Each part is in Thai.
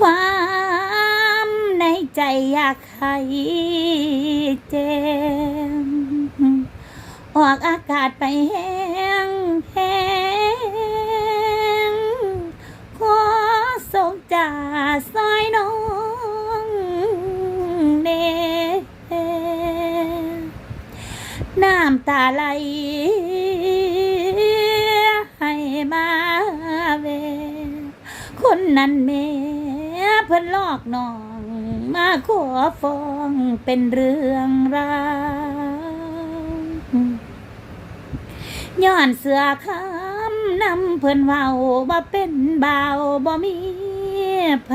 ความในใจอยากให้เจมออกอากาศไปแห้งแห้งขอส่งจ่าซอยน้องเนน้ำตาไหลให้มาเวคนนั้นแม่ เพิ่นลอกน้อง มาขอฟ้องเป็นเรื่องราวย้อนเสือคำนำเพิ่นเว้าบ่เป็นเบาบ่มีไผ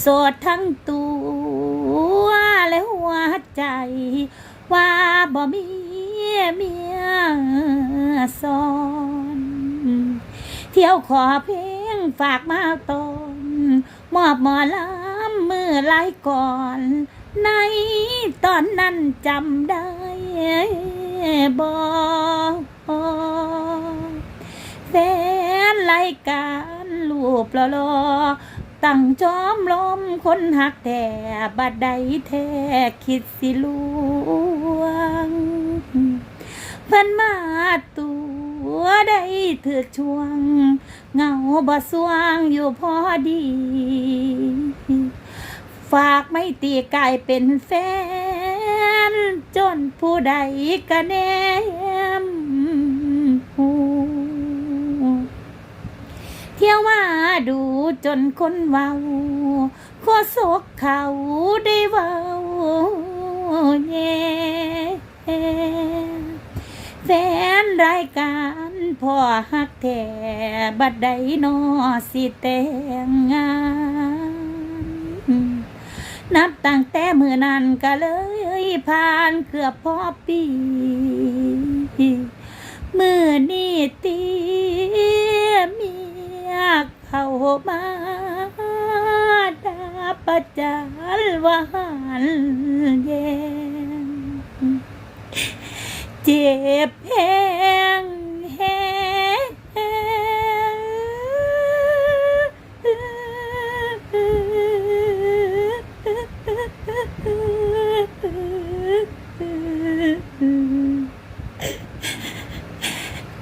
โสดทั้งตัวและหัวใจ ว่าบ่มีเมียซ้อน เที่ยวขอเพล ฝากมาตอนมอบหมอลำมือไล่ก่อน ในตอนนั้นจำได้บ่แฟนรายการรูปหล่อๆตั้งจอมลมคนหักแต่บัดใดแท้คิดสิลวงเพิ่นมาตัวได้ถือช่วง เงาบ่สว่างอยู่พอดี ฝากไม่ตีกายเป็นแฟน จนผู้ใดก็แนมหูเที่ยวมาดูจนคนเว้าขอศกเขาได้เว้าแย่ แฟนรายการพ่อฮักแท้บัดใดนอสิแต่งงาน นับตั้งแต่มือนั้นก็เลยผ่านเกือบพอปี มือนี่ตีเมียเข้ามาดาประจานวานแยง เจ็ บแห้งแห้ง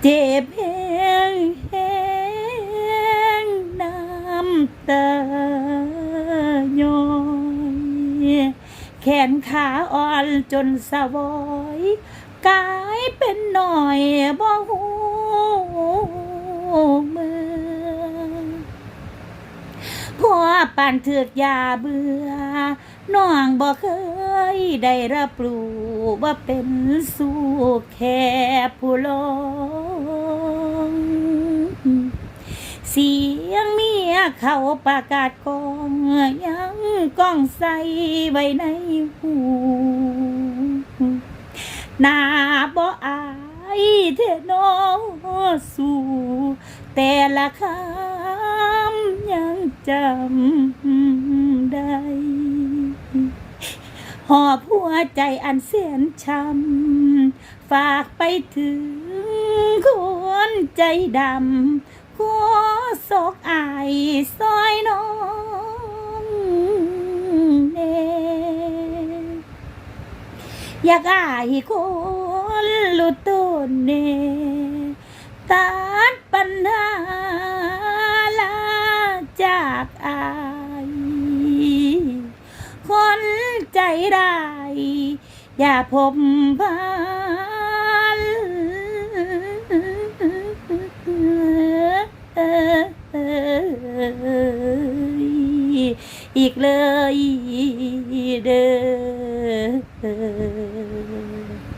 เจ็บแห้งแห้งน้ำตาย้อยแขนขาอ่อนจนสะวอยกาย อยบ่หูมือพ่อปานเถือกยาเบื่อน้องบ่เคยได้รับรู้ว่าเป็นสู้แค่ผู้ลงเสียงเมียเขาประกาศกองยังก้องใส่ไว้ในหูนาบ่อา เทโนสู่แต่ละคำยังจำได้ หอบหัวใจอันเสียนช้ำฝากไปถึงคนใจดำขอศกอายซอยน้องเนอยากอายคน ลุต้นเนตัดปัญหาลาจากอายคนใจได้ายอย่าพบพานอีกเลยเด้อ